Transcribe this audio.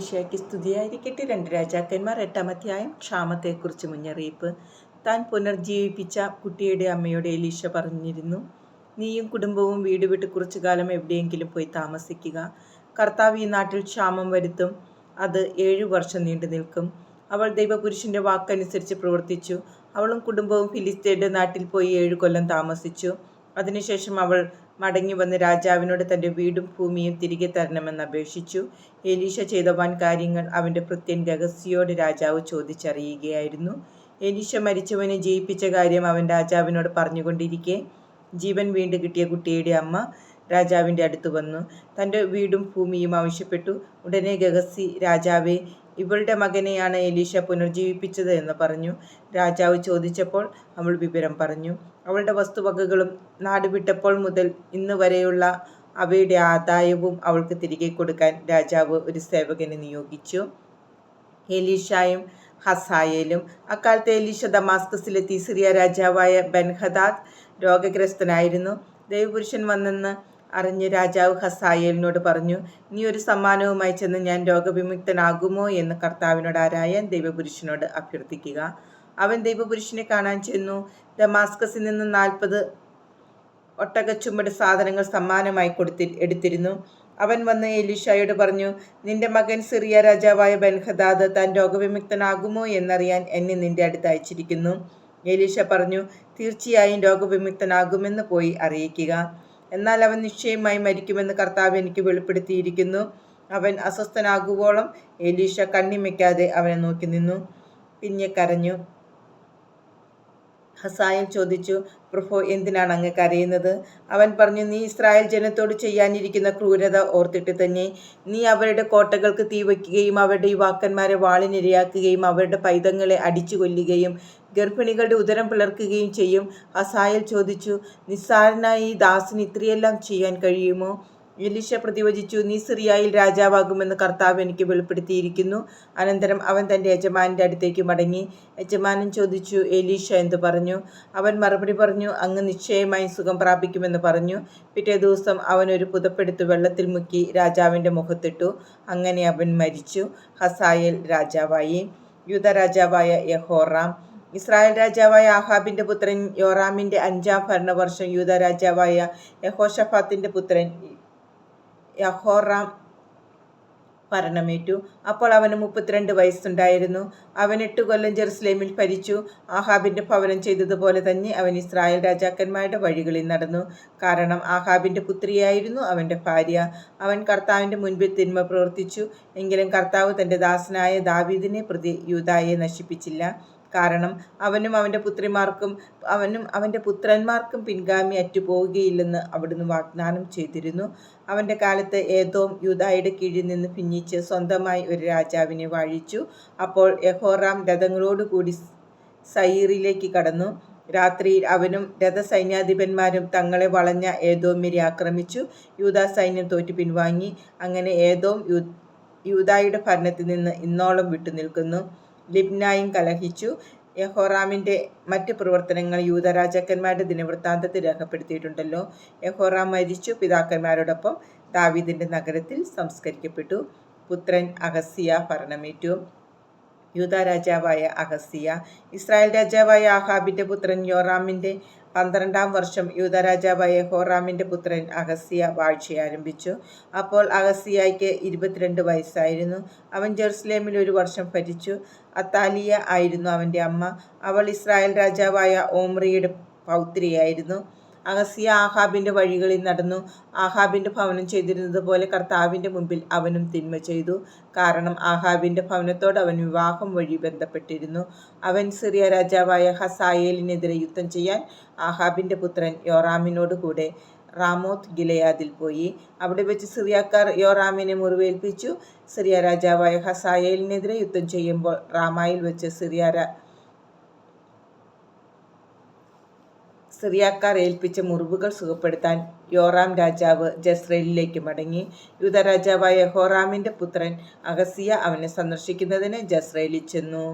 ഈശോമിശിയാക്കി സ്തുതിയായിരിക്കട്ടെ. രണ്ട് രാജാക്കന്മാർ എട്ടാം അധ്യായം ക്ഷാമത്തെക്കുറിച്ച് മുന്നറിയിപ്പ്. താൻ പുനർജീവിപ്പിച്ച കുട്ടിയുടെ അമ്മയോട് എലീശ പറഞ്ഞിരുന്നു നീയും കുടുംബവും വീട് വിട്ട് കുറച്ചു കാലം എവിടെയെങ്കിലും പോയി താമസിക്കുക. കർത്താവ് ഈ നാട്ടിൽ ക്ഷാമം വരുത്തും. അത് ഏഴു വർഷം നീണ്ടു നിൽക്കും. അവൾ ദൈവപുരുഷന്റെ വാക്കനുസരിച്ച് പ്രവർത്തിച്ചു. അവളും കുടുംബവും ഫിലിസ്തീന്റെ നാട്ടിൽ പോയി ഏഴു കൊല്ലം താമസിച്ചു. അതിനുശേഷം അവൾ മടങ്ങി വന്ന് രാജാവിനോട് തന്റെ വീടും ഭൂമിയും തിരികെ തരണമെന്ന് അപേക്ഷിച്ചു. എലീഷ ചെയ്ത വൻ കാര്യങ്ങൾ അവന്റെ ഭൃത്യൻ രഹസ്യോട് രാജാവ് ചോദിച്ചറിയുകയായിരുന്നു. എലീഷ മരിച്ചവനെ ജയിപ്പിച്ച കാര്യം അവൻ രാജാവിനോട് പറഞ്ഞുകൊണ്ടിരിക്കെ. ജീവൻ വീണ്ടും കിട്ടിയ കുട്ടിയുടെ അമ്മ രാജാവിന്റെ അടുത്ത് വന്നു. തന്റെ വീടും ഭൂമിയും ആവശ്യപ്പെട്ടു. ഉടനെ ഗഹസി രാജാവെ ഇവളുടെ മകനെയാണ് എലീഷ പുനർജീവിപ്പിച്ചത് എന്ന് പറഞ്ഞു. രാജാവ് ചോദിച്ചപ്പോൾ അവൾ വിവരം പറഞ്ഞു. അവളുടെ വസ്തുവകകളും നാടുവിട്ടപ്പോൾ മുതൽ ഇന്ന് വരെയുള്ള അവയുടെ ആദായവും അവൾക്ക് തിരികെ കൊടുക്കാൻ രാജാവ് ഒരു സേവകനെ നിയോഗിച്ചു. എലീഷായും ഹസായേലും അക്കാലത്തെ എലീഷ ദമാസ്കസിലെത്തി സിറിയ രാജാവായ ബൻഹദാദ് രോഗഗ്രസ്തനായിരുന്നു. ദൈവപുരുഷൻ വന്നെന്ന് അറിഞ്ഞ് രാജാവ് ഹസായേലിനോട് പറഞ്ഞു നീ ഒരു സമ്മാനവുമായി ചെന്ന് ഞാൻ രോഗവിമുക്തനാകുമോ? എന്ന് കർത്താവിനോട് ആരായാൻ ദൈവപുരുഷനോട് അഭ്യർത്ഥിക്കുക. അവൻ ദൈവപുരുഷനെ കാണാൻ ചെന്നു. ദമാസ്കസിൽ നിന്ന് നാൽപ്പത് ഒട്ടകച്ചുമട് സാധനങ്ങൾ സമ്മാനമായി കൊടുത്തി എടുത്തിരുന്നു. അവൻ വന്ന് എലിഷായോട് പറഞ്ഞു നിന്റെ മകൻ സിറിയ രാജാവായ ബൻഹദാദ് താൻ രോഗവിമുക്തനാകുമോ എന്നറിയാൻ എന്നെ നിന്റെ അടുത്ത് അയച്ചിരിക്കുന്നു. എലീഷ പറഞ്ഞു തീർച്ചയായും രോഗവിമുക്തനാകുമെന്ന് പോയി അറിയിക്കുക. എന്നാൽ അവൻ നിശ്ചയമായി മരിക്കുമെന്ന് കർത്താവ് എനിക്ക് വെളിപ്പെടുത്തിയിരിക്കുന്നു. അവൻ അസ്വസ്ഥനാകുവോളം എലീഷ കണ്ണിമയ്ക്കാതെ അവനെ നോക്കി നിന്നു. പിന്നെ കരഞ്ഞു. ഹസായൻ ചോദിച്ചു പ്രഭോ എന്തിനാണ് അങ്ങ് കരയുന്നത്? അവൻ പറഞ്ഞു നീ ഇസ്രായേൽ ജനത്തോട് ചെയ്യാനിരിക്കുന്ന ക്രൂരത ഓർത്തിട്ട് തന്നെ നീ അവരുടെ കോട്ടകൾക്ക് തീ വയ്ക്കുകയും അവരുടെ യുവാക്കന്മാരെ വാളിനിരയാക്കുകയും അവരുടെ പൈതങ്ങളെ അടിച്ചു കൊല്ലുകയും ഗർഭിണികളുടെ ഉദരം പിളർക്കുകയും ചെയ്യും. ഹസായൽ ചോദിച്ചു നിസ്സാരനായി ദാസിന് ഇത്രയെല്ലാം ചെയ്യാൻ കഴിയുമോ? എലിശ പ്രതിവചിച്ചു നീ സിറിയായിൽ രാജാവാകുമെന്ന് കർത്താവ് എനിക്ക് വെളിപ്പെടുത്തിയിരിക്കുന്നു. അനന്തരം അവൻ തന്റെ യജമാനന്റെ അടുത്തേക്ക് മടങ്ങി. യജമാനൻ ചോദിച്ചു എലീഷ എന്തു പറഞ്ഞു? അവൻ മറുപടി പറഞ്ഞു അങ്ങ് നിശ്ചയമായി സുഖം പ്രാപിക്കുമെന്ന് പറഞ്ഞു. പിറ്റേ ദിവസം അവൻ ഒരു പുതപ്പെടുത്ത് വെള്ളത്തിൽ മുക്കി രാജാവിന്റെ മുഖത്തിട്ടു. അങ്ങനെ അവൻ മരിച്ചു. ഹസായൽ രാജാവായി. യുദ്ധ രാജാവായ യഹോറാം ഇസ്രായേൽ രാജാവായ ആഹാബിന്റെ പുത്രൻ യോറാമിന്റെ അഞ്ചാം ഭരണവർഷം യൂത രാജാവായ യഹോഷഫാത്തിന്റെ പുത്രൻ യഹോറാം ഭരണമേറ്റു. അപ്പോൾ അവന് മുപ്പത്തിരണ്ട് വയസ്സുണ്ടായിരുന്നു. അവൻ എട്ട് കൊല്ലം ജെറുസലേമിൽ ഭരിച്ചു. ആഹാബിന്റെ ഭവനം ചെയ്തതുപോലെ തന്നെ അവൻ ഇസ്രായേൽ രാജാക്കന്മാരുടെ വഴികളിൽ നടന്നു. കാരണം ആഹാബിന്റെ പുത്രിയായിരുന്നു അവന്റെ ഭാര്യ. അവൻ കർത്താവിന്റെ മുൻപിൽ തിന്മ പ്രവർത്തിച്ചു. എങ്കിലും കർത്താവ് തന്റെ ദാസനായ ദാവീദിനെ പ്രതി യൂതായെ നശിപ്പിച്ചില്ല. കാരണം അവനും അവന്റെ പുത്രിമാർക്കും അവനും അവന്റെ പുത്രന്മാർക്കും പിൻഗാമി അറ്റുപോവുകയില്ലെന്ന് അവിടുന്ന് വാഗ്ദാനം ചെയ്തിരുന്നു. അവന്റെ കാലത്ത് ഏതോം യൂതായുടെ കീഴിൽ നിന്ന് ഭിന്നിച്ച് സ്വന്തമായി ഒരു രാജാവിനെ വാഴിച്ചു. അപ്പോൾ യഹോറാം രഥങ്ങളോടുകൂടി സൈറിലേക്ക് കടന്നു. രാത്രിയിൽ അവനും രഥസൈന്യാധിപന്മാരും തങ്ങളെ വളഞ്ഞ ഏതോമ്യരെ ആക്രമിച്ചു. യൂതാ സൈന്യം തോറ്റു പിൻവാങ്ങി. അങ്ങനെ ഏതോം യൂതായുടെ ഭരണത്തിൽ നിന്ന് ഇന്നോളം വിട്ടുനിൽക്കുന്നു. ലിബ്നായും കലഹിച്ചു. യഹോറാമിന്റെ മറ്റ് പ്രവർത്തനങ്ങൾ യൂതരാജാക്കന്മാരുടെ ദിനവൃത്താന്തത്തിൽ രേഖപ്പെടുത്തിയിട്ടുണ്ടല്ലോ. യഹോറാം മരിച്ചു. പിതാക്കന്മാരോടൊപ്പം ദാവീദിന്റെ നഗരത്തിൽ സംസ്കരിക്കപ്പെട്ടു. പുത്രൻ അഹസിയ ഭരണമേറ്റു യൂത രാജാവായ അഹസിയ ഇസ്രായേൽ രാജാവായ ആഹാബിന്റെ പുത്രൻ യോറാമിന്റെ പന്ത്രണ്ടാം വർഷം യൂതരാജാവായ ഹോറാമിന്റെ പുത്രൻ അഗസ്യ വാഴ്ച ആരംഭിച്ചു. അപ്പോൾ അഗസ്യയ്ക്ക് ഇരുപത്തിരണ്ട് വയസ്സായിരുന്നു. അവൻ ജെറുസലേമിൽ ഒരു വർഷം ഭരിച്ചു. അത്താലിയ ആയിരുന്നു അവന്റെ അമ്മ. അവൾ ഇസ്രായേൽ രാജാവായ ഓമ്രിയുടെ പൗത്രിയായിരുന്നു. അഹസിയ ആഹാബിന്റെ വഴികളിൽ നടന്നു. ആഹാബിന്റെ ഭവനം ചെയ്തിരുന്നത് പോലെ കർത്താവിന്റെ മുമ്പിൽ അവനും തിന്മ ചെയ്തു. കാരണം ആഹാബിന്റെ ഭവനത്തോട് അവൻ വിവാഹം വഴി ബന്ധപ്പെട്ടിരുന്നു. അവൻ സിറിയ രാജാവായ ഹസായേലിനെതിരെ യുദ്ധം ചെയ്യാൻ ആഹാബിന്റെ പുത്രൻ യോറാമിനോട് കൂടെ റാമോത്ത് ഗിലയാദിൽ പോയി. അവിടെ വെച്ച് സിറിയക്കാർ യോറാമിനെ മുറിവേൽപ്പിച്ചു. സിറിയ രാജാവായ ഹസായേലിനെതിരെ യുദ്ധം ചെയ്യുമ്പോൾ റാമായിൽ വെച്ച് സിറിയ സിറിയാക്കാർ ഏൽപ്പിച്ച മുറിവുകൾ സുഖപ്പെടുത്താൻ യോറാം രാജാവ് ജസ്രേലിലേക്ക് മടങ്ങി. യുദ്ധരാജാവായ ഹോറാമിന്റെ പുത്രൻ അഗസിയ അവനെ സന്ദർശിക്കുന്നതിന് ജസ്രേലിൽ ചെന്നു.